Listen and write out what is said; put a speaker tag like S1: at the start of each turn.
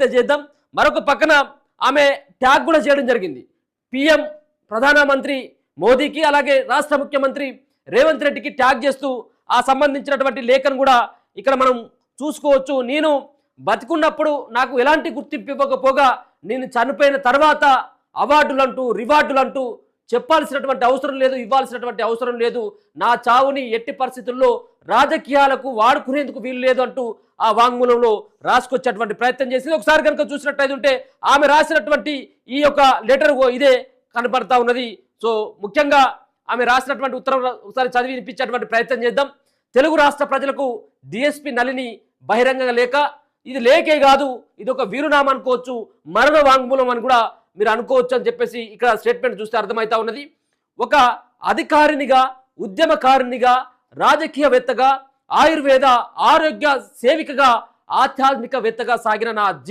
S1: అయితే చేద్దాం మరొక పక్కన ఆమె ట్యాగ్ కూడా చేయడం జరిగింది. పిఎం ప్రధానమంత్రి మోదీకి అలాగే రాష్ట్ర ముఖ్యమంత్రి రేవంత్ రెడ్డికి ట్యాగ్ చేస్తూ ఆ సంబంధించినటువంటి లేఖను కూడా ఇక్కడ మనం చూసుకోవచ్చు. నేను బతికున్నప్పుడు నాకు ఎలాంటి గుర్తింపు ఇవ్వకపోగా నేను చనిపోయిన తర్వాత అవార్డులంటూ రివార్డులంటూ చెప్పాల్సినటువంటి అవసరం లేదు ఇవ్వాల్సినటువంటి అవసరం లేదు. నా చావుని ఎట్టి పరిస్థితుల్లో రాజకీయాలకు వాడుకునేందుకు వీలు లేదు అంటూ ఆ వాంగ్మూలంలో రాసుకొచ్చేటువంటి ప్రయత్నం చేసింది. ఒకసారి కనుక చూసినట్టయితే ఉంటే ఆమె రాసినటువంటి ఈ యొక్క లెటర్ ఇదే కనపడతా ఉన్నది. సో ముఖ్యంగా ఆమె రాసినటువంటి ఉత్తరం ఒకసారి చదివి వినిపించేటువంటి ప్రయత్నం చేద్దాం. తెలుగు రాష్ట్ర ప్రజలకు డిఎస్పి నలిని బహిరంగంగా లేక ఇది లేకే కాదు ఇది ఒక వీరునామా అనుకోవచ్చు మరణ వాంగ్మూలం అని కూడా మీరు అనుకోవచ్చు అని చెప్పేసి ఇక్కడ స్టేట్మెంట్ చూస్తే అర్థమవుతా ఉన్నది. ఒక అధికారినిగా ఉద్యమకారినిగా రాజకీయవేత్తగా ఆయుర్వేద ఆరోగ్య సేవికగా ఆధ్యాత్మికవేత్తగా సాగిన నా జీవి